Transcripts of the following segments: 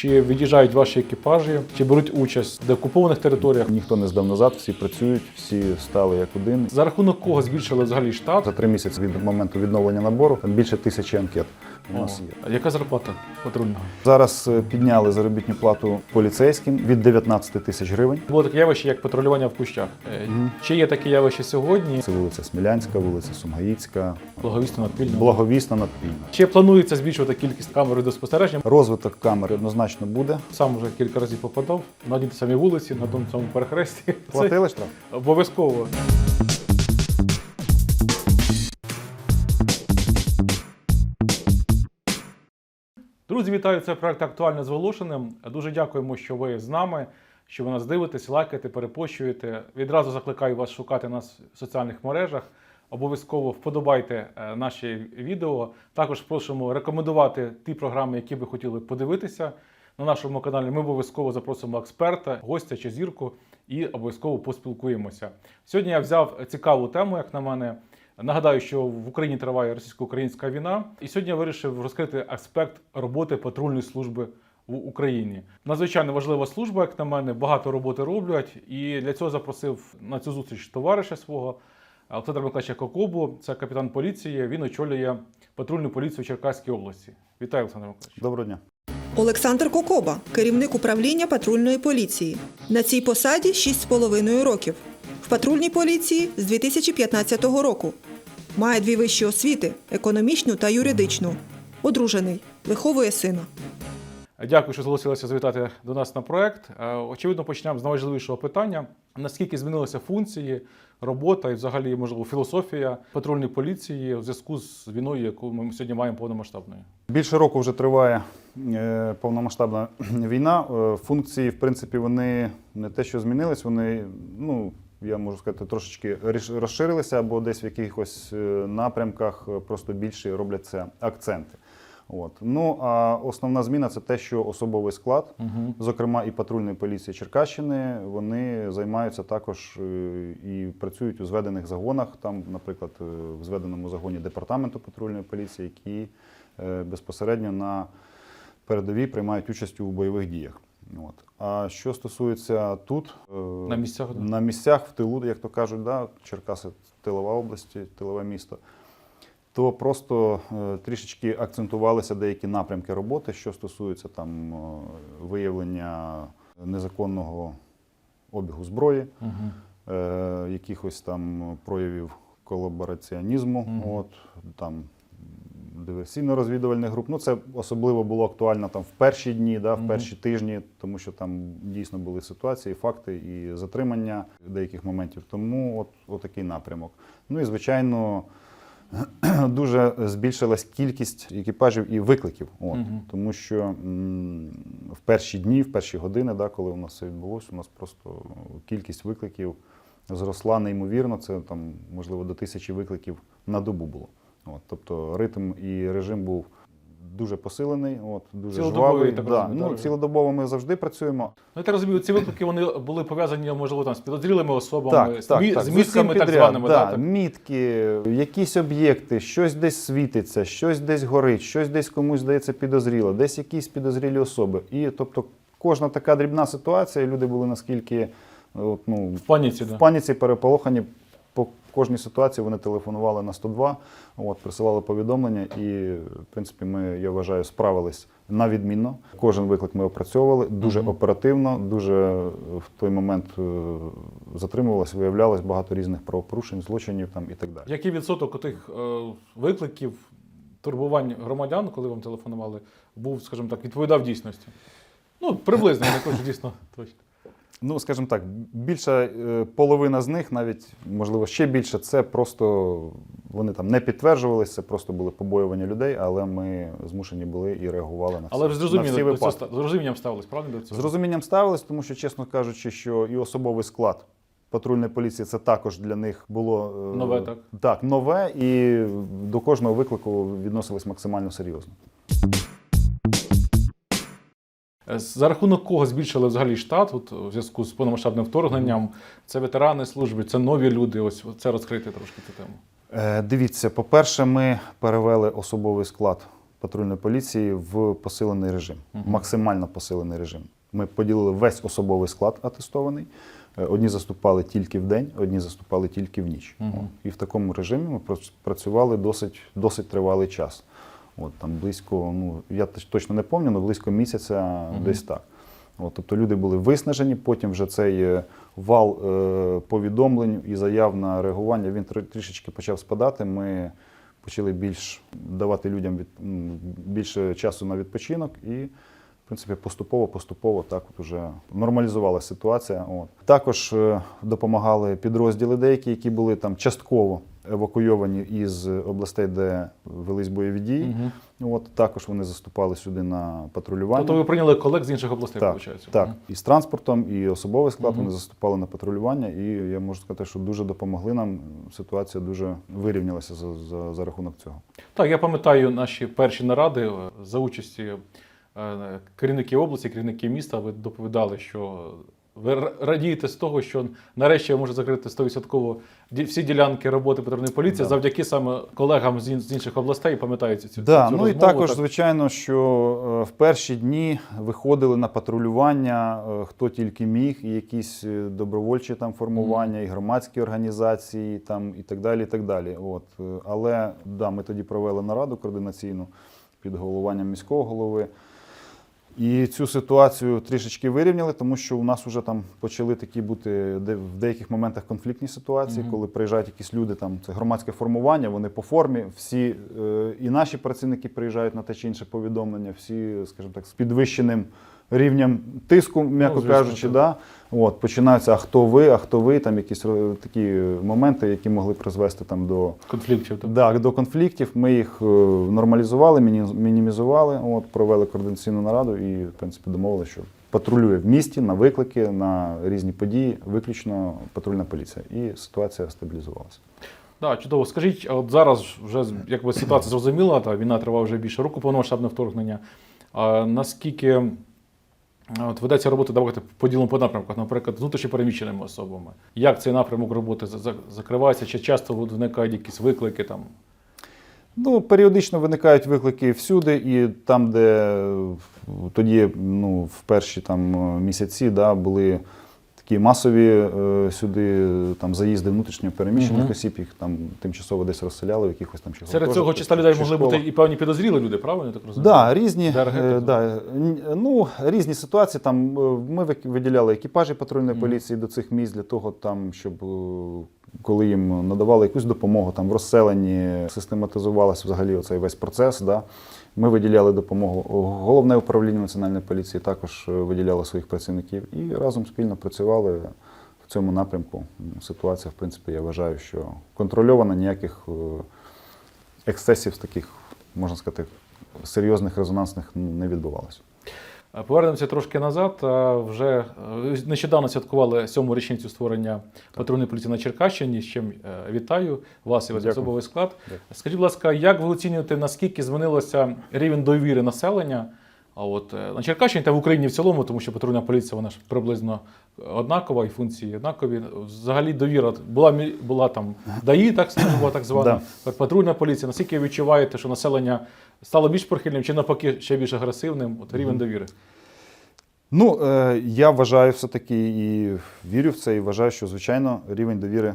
Чи від'їжджають ваші екіпажі, чи беруть участь в деокупованих територіях? Ніхто не здав назад, всі працюють, всі стали як один. За рахунок кого збільшили взагалі штат? За три місяці від моменту відновлення набору там більше тисячі анкет у нас є. А яка зарплата патрульного? Зараз е, підняли заробітну плату поліцейським від 19 тисяч гривень. Було таке явище, як патрулювання в кущах. Е, Чи є таке явище сьогодні? Це вулиця Смілянська, вулиця Сумгаїцька, Благовісно надпільно. благовісна надпільна. Чи планується збільшувати кількість камер відеоспостереження? Розвиток камери однозначно буде. Сам вже кілька разів попадав на одній самій вулиці, на тому самому перехресті. Платили штраф? обов'язково. Друзі, вітаю! Це проект актуально з Волошиним. Дуже дякуємо, що ви з нами, що ви нас дивитесь, лайкаєте, перепощуєте. Відразу закликаю вас шукати нас в соціальних мережах. Обов'язково вподобайте е, наші відео. Також просимо рекомендувати ті програми, які ви хотіли подивитися на нашому каналі. Ми обов'язково запросимо експерта, гостя чи зірку і обов'язково поспілкуємося. Сьогодні я взяв цікаву тему, як на мене. Нагадаю, що в Україні триває російсько-українська війна, і сьогодні я вирішив розкрити аспект роботи патрульної служби в Україні. Надзвичайно важлива служба, як на мене, багато роботи роблять. І для цього запросив на цю зустріч товариша свого Олександра Миколаївича Кокобу, це капітан поліції. Він очолює патрульну поліцію в Черкаській області. Вітаю, Олександр Миколаївич. Доброго дня. Олександр Кокоба, керівник управління патрульної поліції. На цій посаді 6,5 років. В патрульній поліції з 2015 року. Має дві вищі освіти економічну та юридичну. Одружений, виховує сина. Дякую, що зголосилися завітати до нас на проект. Е, Очевидно, почнемо з найважливішого питання: наскільки змінилися функції, робота і, взагалі, можливо, філософія патрульної поліції у зв'язку з війною, яку ми сьогодні маємо повномасштабною. Більше року вже триває е, повномасштабна війна. Е, Функції, в принципі, вони не те, що змінились, вони, ну, я можу сказати, трошечки розширилися або десь в якихось е, напрямках е, просто більше робляться акценти. От. Ну а основна зміна це те, що особовий склад, зокрема і патрульної поліції Черкащини, вони займаються також е, і працюють у зведених загонах. Там, наприклад, в зведеному загоні департаменту патрульної поліції, які безпосередньо на передовій приймають участь у бойових діях. От. А що стосується тут, е, На місцях, да? на місцях в тилу, як то кажуть, да, Черкаси тилова область, тилове місто, то просто е, трішечки акцентувалися деякі напрямки роботи, що стосується там е, виявлення незаконного обігу зброї, Мгм. е, якихось там проявів колабораціонізму, Мгм. от там диверсійно-розвідувальних груп. Ну, це особливо було актуально там в перші дні, да, в перші тижні, тому що там дійсно були ситуації, факти і затримання деяких моментів. Тому от, от такий напрямок. Ну і звичайно. Дуже збільшилась кількість екіпажів і викликів. От, Мгм. Тому що м, в перші дні, в перші години, да, коли у нас це відбулося, у нас просто кількість викликів зросла неймовірно. Це там, можливо, до тисячі викликів на добу було. От, тобто ритм і режим був дуже посилений, от, дуже жвавий. так да. ну, цілодобово ми завжди працюємо. Ну, я так розумію, ці виклики вони були пов'язані, можливо, там з підозрілими особами, Так, з, так, мі- так. з мітками усім так званими. Да, Да, так? Мітки, якісь об'єкти, щось десь світиться, щось десь горить, щось десь комусь здається підозріло, десь якісь підозрілі особи. І тобто кожна така дрібна ситуація, люди були наскільки от, ну, В паніці, в да. паніці переполохані. По кожній ситуації вони телефонували на 102, от, присилали повідомлення, і, в принципі, ми, я вважаю, справились на відмінно. Кожен виклик ми опрацьовували дуже оперативно, дуже в той момент е, затримувалось, виявлялось багато різних правопорушень, злочинів там і так далі. Який відсоток тих е, викликів, турбувань громадян, коли вам телефонували, був, скажімо так, відповідав дійсності? Ну, приблизно, не кажу дійсно точно. Ну, скажімо так, більша е, половина з них, навіть можливо ще більше, це просто вони там не підтверджувалися, це просто були побоювання людей, але ми змушені були і реагували на, Але всі- ж з на всі розумінням, до цього випадки. ста- з розумінням ставились, правильно до З розумінням ставились, тому що, чесно кажучи, що і особовий склад патрульної поліції це також для них було е, Нове, так? Так, нове, і до кожного виклику відносились максимально серйозно. Е, За рахунок кого збільшили взагалі штат от, у зв'язку з повномасштабним вторгненням? Це ветерани служби, це нові люди. Ось це розкрити трошки цю тему. Е, Дивіться, по-перше, ми перевели особовий склад патрульної поліції в посилений режим, максимально посилений режим. Ми поділили весь особовий склад атестований. Е, Одні заступали тільки в день, одні заступали тільки в ніч. От. І в такому режимі ми пр- працювали досить, досить тривалий час. От, там близько, ну я точно не пам'ятаю, але близько місяця десь так. От, тобто люди були виснажені, потім вже цей е, вал е, повідомлень і заяв на реагування він трішечки почав спадати. Ми почали більш давати людям від, більше часу на відпочинок і, в принципі, поступово-поступово так от уже нормалізувалася ситуація. От. Також е, допомагали підрозділи деякі, які були там частково евакуйовані із областей, де велись бойові дії. От, також вони заступали сюди на патрулювання. Тобто ви прийняли колег з інших областей, Так, виходить? так. І з транспортом, і особовий склад вони заступали на патрулювання, і я можу сказати, що дуже допомогли нам. Ситуація дуже вирівнялася за, за, за рахунок цього. Так, я пам'ятаю наші перші наради е, за участі е, керівників області, керівників міста. Ви доповідали, що ви радієте з того, що нарешті ви можете закрити 100% всі ділянки роботи патрульної поліції Да. завдяки саме колегам з, ін- з інших областей. Пам'ятаєте цю, Да, цю ну і також, так? звичайно, що е, в перші дні виходили на патрулювання е, хто тільки міг, і якісь добровольчі там формування, і громадські організації, там і так далі. І так далі. От. Але да, ми тоді провели нараду координаційну під головуванням міського голови. І цю ситуацію трішечки вирівняли, тому що у нас вже там почали такі бути в деяких моментах конфліктні ситуації, коли приїжджають якісь люди, там це громадське формування, вони по формі, всі е, і наші працівники приїжджають на те чи інше повідомлення, всі, скажімо так, з підвищеним рівнем тиску, м'яко звісно, кажучи, да. От, починаються, а хто ви, а хто ви, там якісь е, такі моменти, які могли призвести там до конфліктів. Так. Да, до конфліктів ми їх е, нормалізували, міні- мінімізували, от, провели координаційну нараду і, в принципі, домовили, що патрулює в місті на виклики, на різні події, виключно патрульна поліція. І ситуація стабілізувалася. Да, чудово. Скажіть, а от зараз вже якби ситуація зрозуміла, та війна триває вже більше року, повномасштабне вторгнення. А наскільки от ведеться робота, давати поділом по напрямках, наприклад, з внутрішньо переміщеними особами. Як цей напрямок роботи за- за- закривається? Чи часто виникають якісь виклики там? Ну, періодично виникають виклики всюди, і там, де е, тоді, ну, в перші там е, місяці, да, були такі масові е, сюди там заїзди внутрішньо переміщених Мгм. осіб, їх там тимчасово десь розселяли в якихось там чи Серед цього гуртожитках, числа людей могли школа. бути і певні підозрілі люди, правильно я так розумію? Да, різні, е, да, ну, різні ситуації. Там е, ми виділяли екіпажі патрульної Мгм. поліції до цих місць для того, там, щоб коли їм надавали якусь допомогу там в розселенні, систематизувалася взагалі оцей весь процес. Да. Ми виділяли допомогу. Головне управління національної поліції також е, виділяло своїх працівників і разом спільно працювали в цьому напрямку. Ситуація, в принципі, я вважаю, що контрольована ніяких е, ексцесів таких, можна сказати, серйозних резонансних не відбувалося. Е, Повернемося трошки назад. Вже е, нещодавно святкували сьому річницю створення патрульної поліції на Черкащині. З чим е, вітаю вас і ваш особовий склад. Дякую. Скажіть, будь ласка, як ви оцінюєте, наскільки змінилося рівень довіри населення? А от на Черкащині та в Україні в цілому, тому що патрульна поліція вона ж приблизно однакова і функції однакові. Взагалі довіра була була там ДАІ, так була так звана, патрульна поліція. Наскільки ви відчуваєте, що населення стало більш прихильним чи навпаки ще більш агресивним? От рівень довіри? Ну, е, я вважаю все-таки і вірю в це, і вважаю, що, звичайно, рівень довіри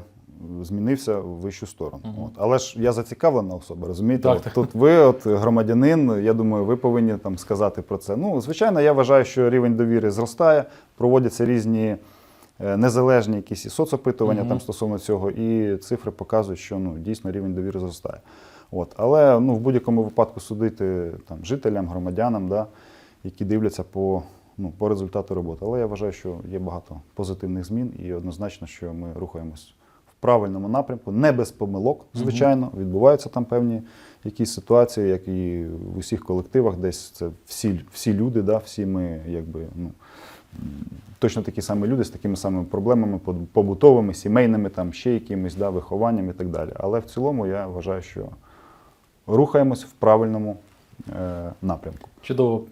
змінився в вищу сторону. Мгм. От. Але ж я зацікавлена особа, розумієте? Так, От так. Тут ви, от громадянин, я думаю, ви повинні там сказати про це. Ну, звичайно, я вважаю, що рівень довіри зростає, проводяться різні е, незалежні якісь і соцопитування Мгм. там стосовно цього, і цифри показують, що ну, дійсно рівень довіри зростає. От. Але ну, в будь-якому випадку судити там, жителям, громадянам, да, які дивляться по, ну, по результату роботи. Але я вважаю, що є багато позитивних змін і однозначно, що ми рухаємось правильному напрямку, не без помилок, звичайно. Відбуваються там певні якісь ситуації, як і в усіх колективах, десь це всі, всі люди, да, всі ми якби. Ну, Точно такі самі люди з такими самими проблемами поб- побутовими, сімейними, там ще якимись да, вихованням і так далі. Але в цілому я вважаю, що рухаємось в правильному е, напрямку. Чудово.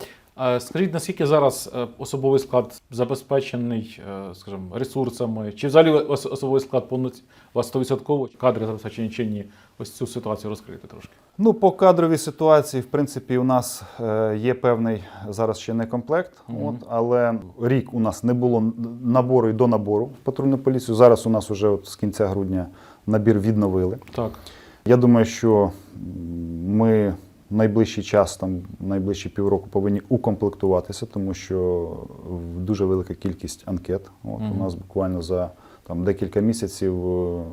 Скажіть, наскільки зараз е, особовий склад забезпечений, е, скажімо, ресурсами? Чи взагалі особовий склад повноці- вас 100% кадри забезпечені чи ні? Ось цю ситуацію розкрити трошки. Ну, по кадровій ситуації, в принципі, у нас е, є певний зараз ще не комплект, Мгм. от, але рік у нас не було набору і до набору в патрульну поліцію. Зараз у нас вже от з кінця грудня набір відновили. Так. Я думаю, що ми найближчий час, там найближчі півроку, повинні укомплектуватися, тому що дуже велика кількість анкет. От у нас буквально за там декілька місяців. е,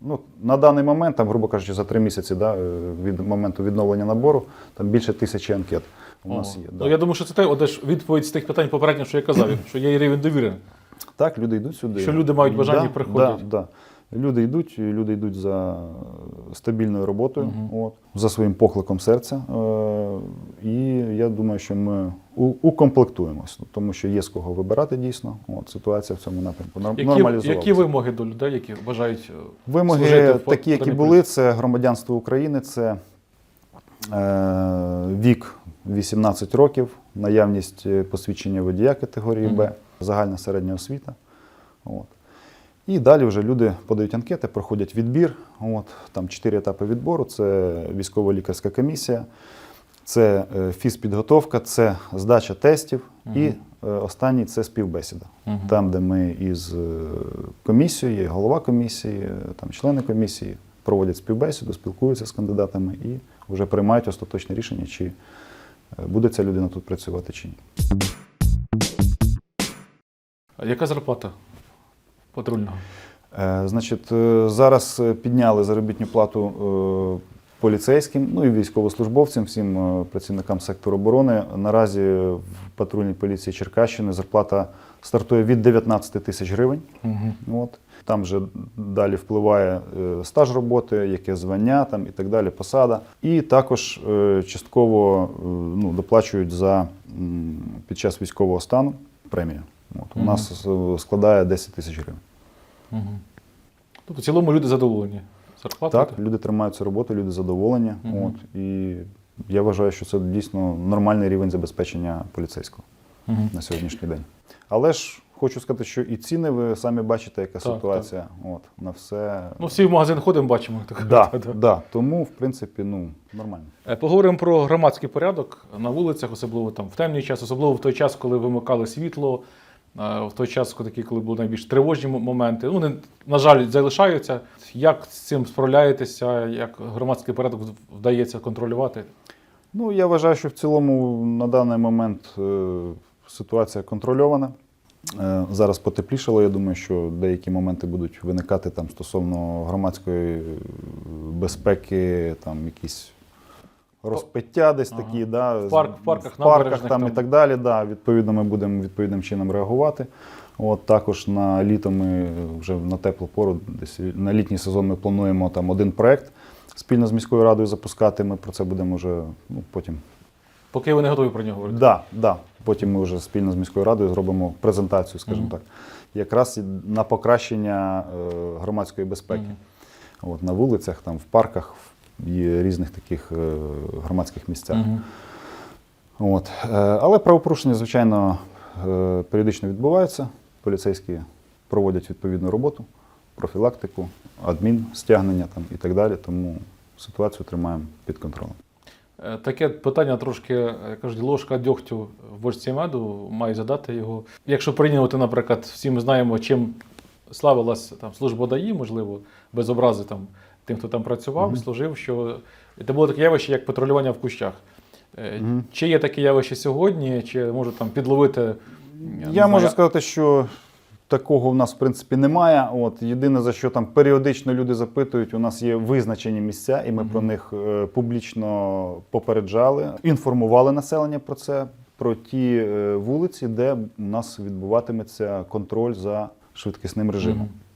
Ну на даний момент, там, грубо кажучи, за три місяці, да, е, від моменту відновлення набору, там більше тисячі анкет у нас є. Ну, Да. я думаю, що це те, от ж відповідь з тих питань попередньо, що я казав, що є рівень довіри. Так, люди йдуть сюди. Що люди мають бажання да, приходять. Да, да. Люди йдуть, люди йдуть за стабільною роботою, Мгм. от, за своїм покликом серця. Е, і я думаю, що ми у- укомплектуємось, тому що є з кого вибирати дійсно. От, ситуація в цьому напрямку нормалізувалася. які вимоги до людей, які бажають е, Вимоги служити в такі, які були, це громадянство України, це е, вік 18 років, наявність е, посвідчення водія категорії Б, загальна середня освіта. От. І далі вже люди подають анкети, проходять відбір. От, там чотири етапи відбору: це військово-лікарська комісія, це е, фізпідготовка, це здача тестів і е, останній це співбесіда. Мгм. Там, де ми із е, комісією, голова комісії, там члени комісії проводять співбесіду, спілкуються з кандидатами і вже приймають остаточне рішення, чи буде ця людина тут працювати чи ні. А Яка зарплата патрульного? Е, Значить, е, зараз е, підняли заробітну плату е, поліцейським, ну і військовослужбовцям, всім е, працівникам сектору оборони. Наразі в патрульній поліції Черкащини зарплата стартує від 19 тисяч гривень. Угу. От. Там вже далі впливає стаж роботи, яке звання там, і так далі, посада. І також частково ну, доплачують за під час військового стану премію. От. У Мгм. нас складає 10 тисяч гривень. Угу. Тобто в цілому люди задоволені. Зарплата? Так, люди тримаються роботи, люди задоволені. Мгм. От, і я вважаю, що це дійсно нормальний рівень забезпечення поліцейського Угу. на сьогоднішній день. Але ж хочу сказати, що і ціни ви самі бачите, яка Так, ситуація. От, на все. Ну, всі в магазин ходимо, бачимо. Так, Да, да. да. Тому, в принципі, ну, нормально. Е, Поговоримо про громадський порядок на вулицях, особливо там в темний час, особливо в той час, коли вимикали світло, в той час, коли були найбільш тривожні моменти. Ну, вони, на жаль, залишаються. Як з цим справляєтеся, як громадський порядок вдається контролювати? Ну, я вважаю, що в цілому на даний момент е, ситуація контрольована. Е, зараз потеплішало. Я думаю, що деякі моменти будуть виникати там стосовно громадської е, безпеки, там якісь розпиття десь Ага. такі, да, В парк- в парках, в парках там, там. і так далі. Да, відповідно, ми будемо відповідним чином реагувати. От також на літо ми вже на теплу пору, десь на літній сезон ми плануємо там один проект спільно з міською радою запускати. Ми про це будемо вже ну, потім. Поки ви не готові про нього говорити. Да, да. Потім ми вже спільно з міською радою зробимо презентацію, скажімо Мгм. так, якраз на покращення е, громадської безпеки. Мгм. От, на вулицях, там, в парках і різних таких е, громадських місцях. Мгм. От. Е, Але правопорушення, звичайно, е, періодично відбуваються. Поліцейські проводять відповідну роботу, профілактику, адмін, стягнення там, і так далі. Тому ситуацію тримаємо під контролем. Таке питання трошки, як кажуть, ложка дьогтю в бочці меду, маю задати його. Якщо порівнювати, наприклад, всі ми знаємо, чим славилась там служба ДАІ, можливо, без образи там тим, хто там працював, Мгм. служив, що це було таке явище, як патрулювання в кущах. Е, Мгм. Чи є таке явище сьогодні, чи можу там підловити? не Я знаю, можу сказати, що такого в нас в принципі немає. От єдине за що там періодично люди запитують, у нас є визначені місця, і ми Мгм. про них е, публічно попереджали, інформували населення про це, про ті е, вулиці, де у нас відбуватиметься контроль за швидкісним режимом. От.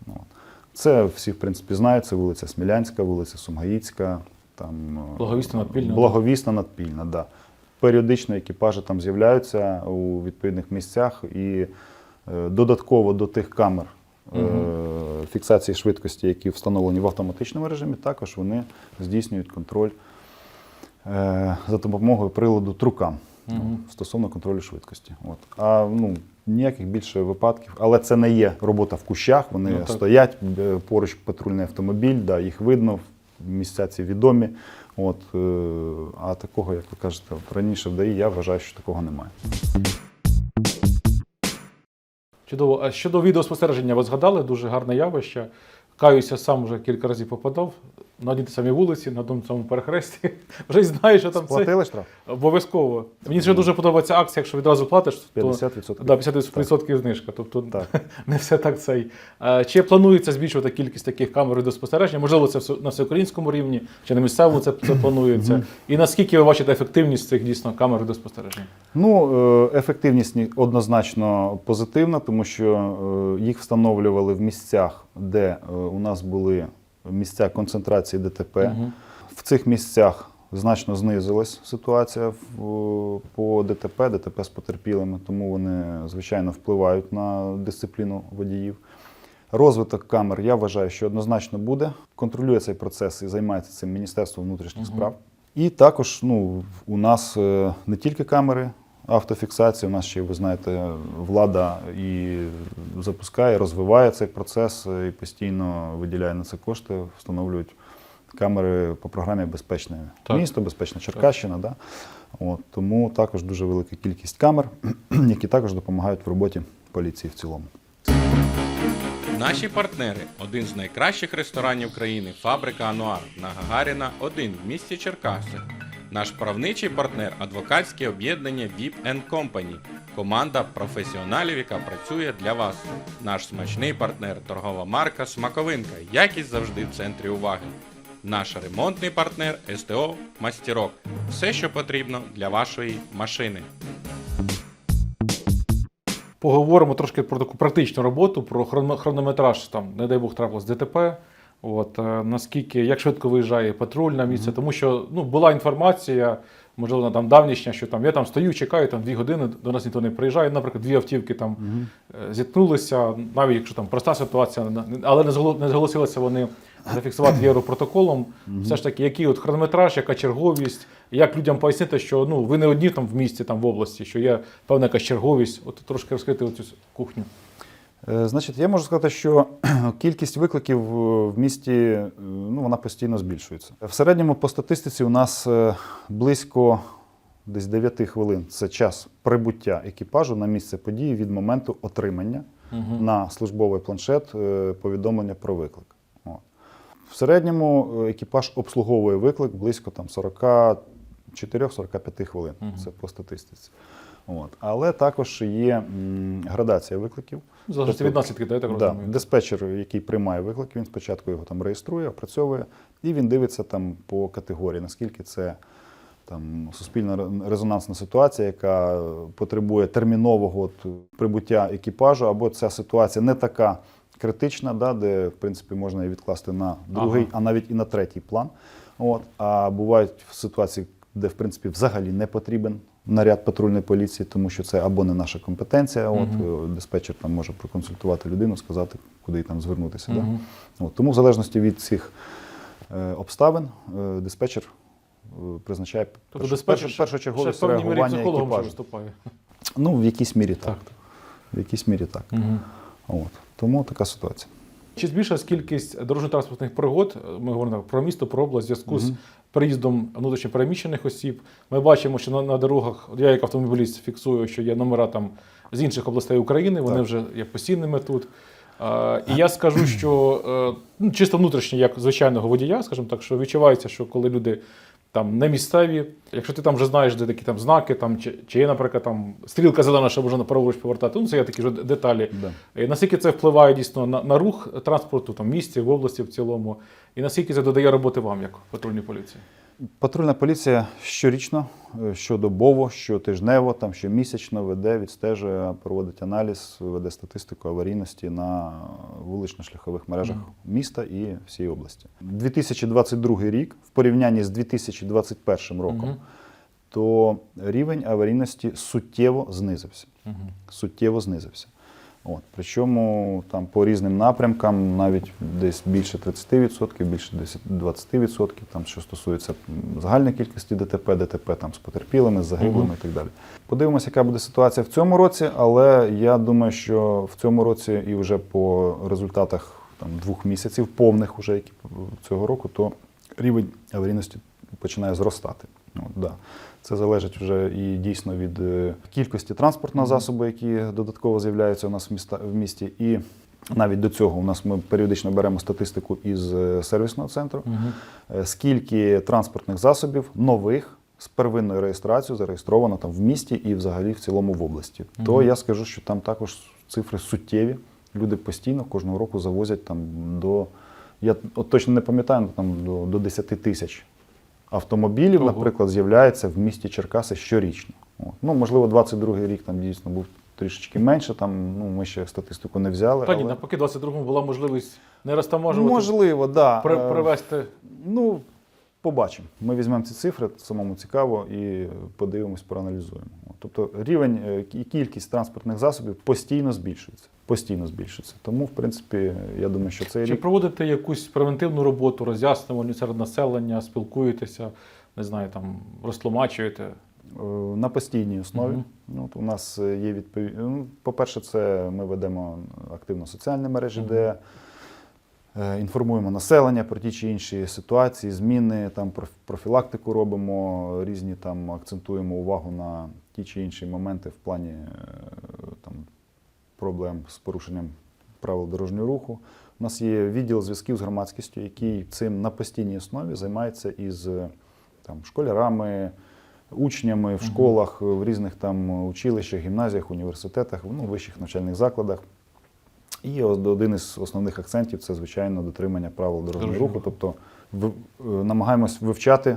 Це всі, в принципі, знають. Це вулиця Смілянська, вулиця Сумгаїцька, там е, Благовісна, Надпільна. Благовісна, надпільна, да. Періодично екіпажі там з'являються у відповідних місцях і е, додатково до тих камер Мгм. фіксації швидкості, які встановлені в автоматичному режимі, також вони здійснюють контроль за допомогою приладу Трукам. Мгм. стосовно контролю швидкості. От. А ну, ніяких більше випадків. Але це не є робота в кущах, вони Ну, стоять е, поруч патрульний автомобіль, да, їх видно, місця ці відомі. От, е, а такого, як ви кажете, раніше в ДАІ, я вважаю, що такого немає. Чудово. А щодо відеоспостереження, ви згадали дуже гарне явище. Каюся, сам вже кілька разів попадав на одній тій самій вулиці, на одному самому перехресті. Вже й знаю, що там це Сплатили штраф? обов'язково. Мені ще дуже подобається акція, якщо відразу платиш, то 50%. да, 50% знижка. Тобто Так. не все так цей. Чи планується збільшувати кількість таких камер відеоспостереження? Можливо, це на всеукраїнському рівні, чи на місцевому це, це планується? І наскільки ви бачите ефективність цих дійсно камер відеоспостереження? Ну, е, ефективність однозначно позитивна, тому що е, їх встановлювали в місцях, де е, у нас були місця концентрації ДТП. Мгм. В цих місцях значно знизилась ситуація по ДТП, ДТП з потерпілими, тому вони, звичайно, впливають на дисципліну водіїв. Розвиток камер, я вважаю, що однозначно буде. Контролює цей процес і займається цим Міністерство внутрішніх Мгм. справ. І також ну, у нас е, не тільки камери автофіксації, у нас ще, ви знаєте, влада і запускає, розвиває цей процес і постійно виділяє на це кошти, встановлюють камери по програмі Безпечне Так. місто, безпечна Черкащина. Да? От, тому також дуже велика кількість камер, які також допомагають в роботі поліції в цілому. Наші партнери один з найкращих ресторанів країни Фабрика Ануар на Гагаріна 1 в місті Черкаси. Наш правничий партнер адвокатське об'єднання VIP Company. Команда професіоналів, яка працює для вас. Наш смачний партнер торгова марка Смаковинка. Якість завжди в центрі уваги. Наш ремонтний партнер СТО Мастірок. Все, що потрібно для вашої машини. Поговоримо трошки про таку практичну роботу, про хронометраж, там, не дай Бог, трапилось ДТП. От, е, наскільки, як швидко виїжджає патруль на місце, тому що ну, була інформація, можливо, там давнішня, що там я там стою, чекаю там дві години, до нас ніхто не приїжджає. Наприклад, дві автівки там е, зіткнулися, навіть якщо там проста ситуація, але не зголосилися вони зафіксувати європротоколом. Все ж таки, який от хронометраж, яка черговість, як людям пояснити, що ну ви не одні там в місті, там в області, що є певна якась черговість. От трошки розкрити оцю кухню. Е, Значить, я можу сказати, що кількість викликів в місті е, ну, вона постійно збільшується. В середньому по статистиці у нас е, близько десь 9 хвилин це час прибуття екіпажу на місце події від моменту отримання на службовий планшет повідомлення про виклик. От. В середньому екіпаж обслуговує виклик близько там, 44-45 хвилин. Це по статистиці. От. Але також є градація викликів. Залежить Тобто, від наслідків, да, я так Да, розумію. диспетчер, який приймає виклик, він спочатку його там реєструє, опрацьовує, і він дивиться там по категорії, наскільки це там суспільно ре- резонансна ситуація, яка потребує термінового от, прибуття екіпажу, або ця ситуація не така критична, да, де в принципі можна її відкласти на другий, Ага. а навіть і на третій план. От, а бувають ситуації, де в принципі взагалі не потрібен наряд патрульної поліції, тому що це або не наша компетенція. От е, диспетчер там може проконсультувати людину, сказати, куди там звернутися. Мгм. Да? От, тому в залежності від цих е, обставин е, диспетчер е, призначає Тобто перш- диспетчер перш- першочергове реагування екіпажу. виступає. Ну, в якійсь мірі так. Так. В якійсь мірі так. Мгм. От. Тому така ситуація. Чи збільшилась кількість дорожньо-транспортних пригод? Ми говоримо про місто, про область, в зв'язку з приїздом внутрішньопереміщених осіб. Ми бачимо, що на, на дорогах, я як автомобіліст фіксую, що є номера там з інших областей України, вони Так. вже є постійними тут. Е, і я скажу, що е, ну, чисто внутрішньо, як звичайного водія, скажімо так, що відчувається, що коли люди там не місцеві, якщо ти там вже знаєш, де такі там знаки, там, чи, чи є, наприклад, там стрілка зелена, що можна праворуч повертати, ну це є такі ж деталі. Да. І наскільки це впливає дійсно на, на рух транспорту там, в місті, в області в цілому, і наскільки це додає роботи вам, як патрульній поліції? Патрульна поліція щорічно, е, щодобово, щотижнево, там щомісячно веде, відстежує, проводить аналіз, веде статистику аварійності на вулично-шляхових мережах міста і всієї області. 2022 рік в порівнянні з 2021 роком, то рівень аварійності суттєво знизився. Суттєво знизився. От, причому там по різним напрямкам навіть десь більше 30%, більше 10 20%, там, що стосується загальної кількості ДТП, ДТП там, з потерпілими, з загиблими і так далі. Подивимося, яка буде ситуація в цьому році, але я думаю, що в цьому році і вже по результатах там, двох місяців, повних уже які цього року, то рівень аварійності починає зростати. От, да. Це залежить вже і дійсно від е, кількості транспортного засобу, які додатково з'являються у нас в, міста, в місті. І навіть до цього у нас ми періодично беремо статистику із е, сервісного центру, Е, скільки транспортних засобів нових з первинною реєстрацією зареєстровано там в місті і взагалі в цілому в області. То я скажу, що там також цифри суттєві. Люди постійно кожного року завозять там до. Я от точно не пам'ятаю, ну, там до, до 10 тисяч автомобілів, Ого. наприклад, з'являється в місті Черкаси щорічно. От. Ну, можливо, 22-й рік там дійсно був трішечки менше. Там ну ми ще статистику не взяли. Та ні, але- навпаки, 22-му була можливість не розтаможувати, Можливо, да. при, Е, привести. Ну, побачимо. Ми візьмемо ці цифри, самому цікаво, і подивимось, проаналізуємо. Тобто рівень е, і кількість транспортних засобів постійно збільшується. Постійно збільшується. Тому, в принципі, я думаю, що цей Чи рік. проводите якусь превентивну роботу, роз'яснювальну серед населення, спілкуєтеся, не знаю, там розтлумачуєте? Е, На постійній основі. Мгм. Ну, у нас е, є відповідь. Ну, по-перше, це ми ведемо активно соціальні мережі, Мгм. де інформуємо населення про ті чи інші ситуації, зміни, там профілактику робимо, різні там акцентуємо увагу на ті чи інші моменти в плані е, там, проблем з порушенням правил дорожнього руху. У нас є відділ зв'язків з громадськістю, який цим на постійній основі займається із е, там, школярами, учнями в школах, в різних там училищах, гімназіях, університетах, ну, вищих навчальних закладах. І один із основних акцентів це, звичайно, дотримання правил дорожнього руху. Тобто е, намагаємось вивчати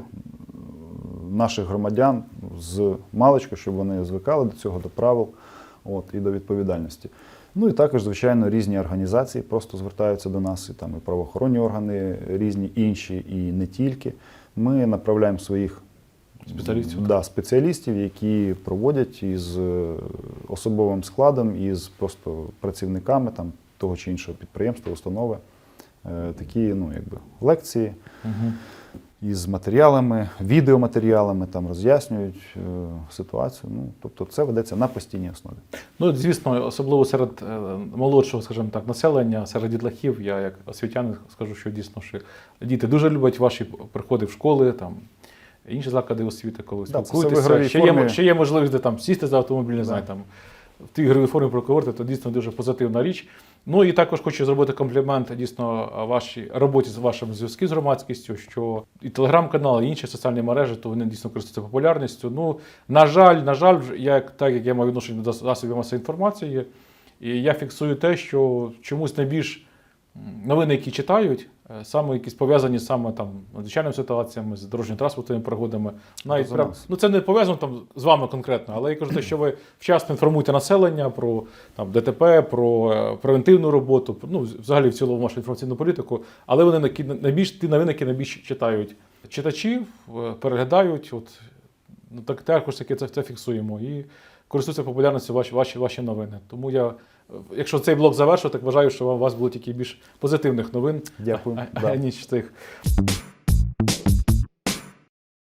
наших громадян з маличку, щоб вони звикали до цього, до правил от, і до відповідальності. Ну і також, звичайно, різні організації просто звертаються до нас, і там і правоохоронні органи, різні інші, і не тільки. Ми направляємо своїх Спеціалістів? Да, спеціалістів, які проводять із е, особовим складом, із просто працівниками там, того чи іншого підприємства, установи. е, Такі ну, якби, лекції Угу. із матеріалами, відеоматеріалами, там роз'яснюють е, ситуацію. Ну, тобто це ведеться на постійній основі. Ну, звісно, особливо серед молодшого, скажімо так, населення, серед дітлахів, я як освітянин скажу, що дійсно що діти дуже люблять ваші приходи в школи, там інші заклади освіти, коли Да, спілкуєтеся. ще, є, ще є можливість де там сісти за автомобіль, не знаю, Да. там в тій ігровій формі проговорити, то дійсно дуже позитивна річ. Ну і також хочу зробити комплімент дійсно вашій роботі з вашим зв'язки з громадськістю, що і телеграм-канал, і інші соціальні мережі, то вони дійсно користуються популярністю. Ну, на жаль, на жаль, я так як я маю відношення до засобів масової інформації, і я фіксую те, що чомусь найбільш новини, які читають, саме якісь пов'язані саме там надзвичайними ситуаціями, з дорожньо-транспортними пригодами. Навіть прям, ну це не пов'язано там з вами конкретно, але я кажу, те, що ви вчасно інформуєте населення про там ДТП, про е, превентивну роботу, ну взагалі в цілому вашу інформаційну політику. Але вони на- найбільш ті новини, які найбільше читають читачі, е, переглядають. От ну так також таки це, це фіксуємо і користуються популярністю ваші, ваші, ваші новини. Тому я, е, якщо цей блок завершу, так вважаю, що у вас було тільки більш позитивних новин, Дякую. а, Да. ніж цих.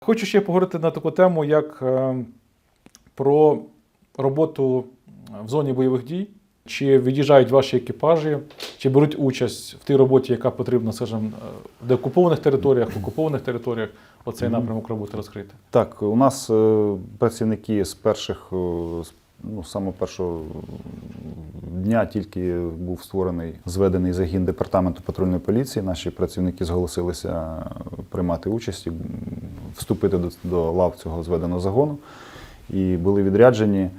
Хочу ще поговорити на таку тему, як е, про роботу в зоні бойових дій. Чи від'їжджають ваші екіпажі, чи беруть участь в тій роботі, яка потрібна, скажімо, е, в деокупованих територіях, в окупованих територіях, оцей напрямок роботи розкрити? Так, у нас е, працівники з перших, з, ну, саме першого дня тільки був створений, зведений загін департаменту патрульної поліції. Наші працівники зголосилися приймати участь і вступити до, до лав цього зведеного загону. І були відряджені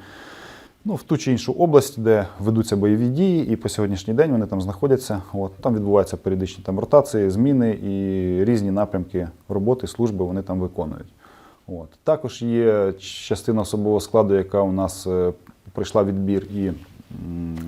ну, в ту чи іншу область, де ведуться бойові дії, і по сьогоднішній день вони там знаходяться. От, там відбуваються періодичні там, ротації, зміни і різні напрямки роботи, служби вони там виконують. От. Також є частина особового складу, яка у нас е, пройшла відбір, і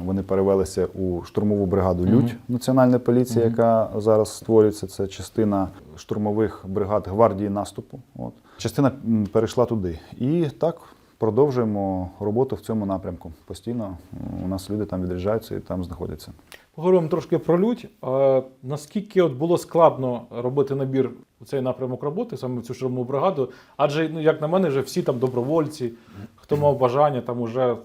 вони перевелися у штурмову бригаду. Людь Національної поліції, Мгм. яка зараз створюється. Це частина штурмових бригад гвардії наступу. От. Частина перейшла туди. І так продовжуємо роботу в цьому напрямку. Постійно у нас люди там відряджаються і там знаходяться. Поговоримо трошки про лють. А наскільки от було складно робити набір у цей напрямок роботи, саме в цю штурмову бригаду? Адже, ну, як на мене, вже всі там добровольці, хто мав бажання, там уже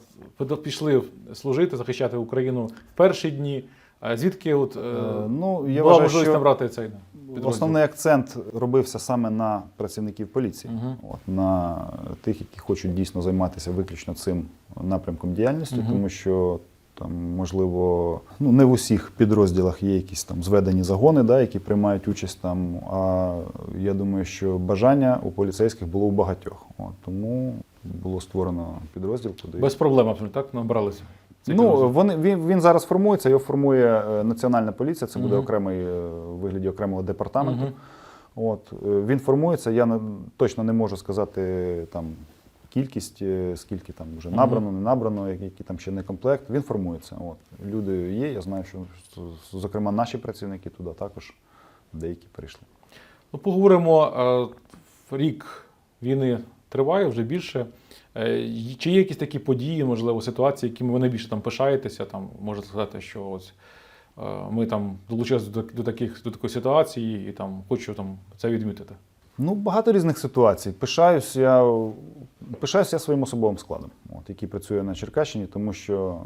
пішли служити, захищати Україну в перші дні. А звідки от, е, Е, ну, я була вважаю, можливість що набрати цей підрозділ? Основний акцент робився саме на працівників поліції, Мгм. от, на тих, які хочуть дійсно займатися виключно цим напрямком діяльності, Мгм. тому що там, можливо, ну не в усіх підрозділах є якісь там зведені загони, да, які приймають участь там. А я думаю, що бажання у поліцейських було у багатьох. От, тому було створено підрозділ, куди Без проблем абсолютно так набралися. цей Ну, вони, він, він зараз формується, його формує е, Національна поліція, це буде Мгм. окремий е, вигляді окремого департаменту. Мгм. От, е, він формується, я не- точно не можу сказати там кількість, е, скільки там вже набрано, не набрано, який там ще не комплект. Він формується. От. Люди є, я знаю, що зокрема наші працівники туди також деякі перейшли. Ну, поговоримо. е, Рік війни триває вже більше. Е, Чи є якісь такі події, можливо, ситуації, якими ви найбільше там пишаєтеся? Там можете сказати, що ось ми там долучилися до, до таких до такої ситуації, і там хочу там це відмітити. Ну, багато різних ситуацій. Пишаюсь я, пишаюсь я своїм особовим складом, от, який працює на Черкащині, тому що,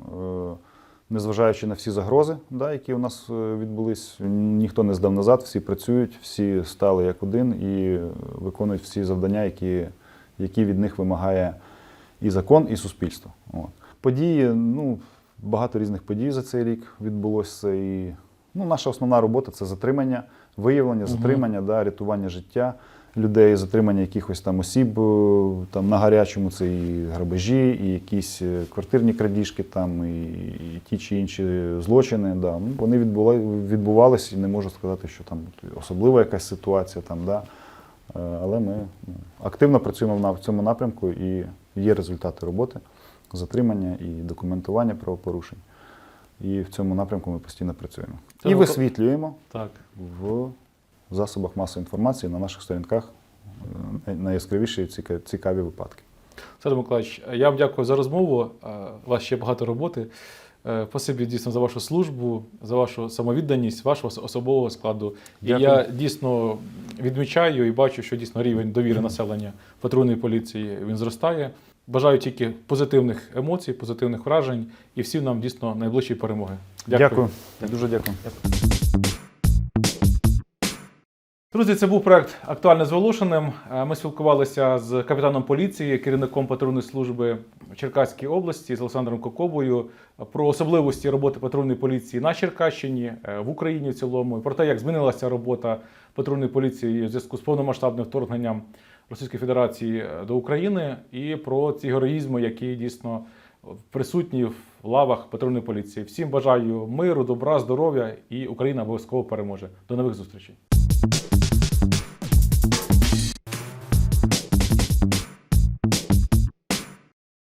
е, незважаючи на всі загрози, да, які у нас е, відбулись, ніхто не здав назад, всі працюють, всі стали як один і виконують всі завдання, які, які від них вимагає і закон, і суспільство. От. Події, ну, багато різних подій за цей рік відбулося. І, ну, наша основна робота це затримання, виявлення, затримання, да, рятування життя людей, затримання якихось там осіб е, там, на гарячому, це і грабежі, і якісь е, квартирні крадіжки, там, і, і ті чи інші злочини. Да. Ну, вони відбула, відбувалися, і не можу сказати, що там особлива якась ситуація. Там, да. Е, Але ми ну, активно працюємо в цьому напрямку і є результати роботи, затримання і документування правопорушень. І в цьому напрямку ми постійно працюємо. Це І висвітлюємо Так. в засобах масової інформації на наших сторінках е, найяскравіші і цікаві випадки. Сергій Миколаївич, я вам дякую за розмову. Е, У вас ще багато роботи. Е, Спасибі дійсно за вашу службу, за вашу самовідданість, вашого особового складу. І я дійсно відмічаю і бачу, що дійсно рівень довіри населення патрульної поліції він зростає. Бажаю тільки позитивних емоцій, позитивних вражень і всім нам дійсно найближчої перемоги. Дякую. Дуже дякую. Друзі, це був проект актуально з Волошиним. Е, Ми спілкувалися з капітаном поліції, керівником патрульної служби Черкаської області з Олександром Кокобою про особливості роботи патрульної поліції на Черкащині, е, в Україні в цілому, про те, як змінилася робота патрульної поліції у зв'язку з повномасштабним вторгненням Російської Федерації е, до України, і про ці героїзми, які дійсно присутні в лавах патрульної поліції. Всім бажаю миру, добра, здоров'я і Україна обов'язково переможе. До нових зустрічей.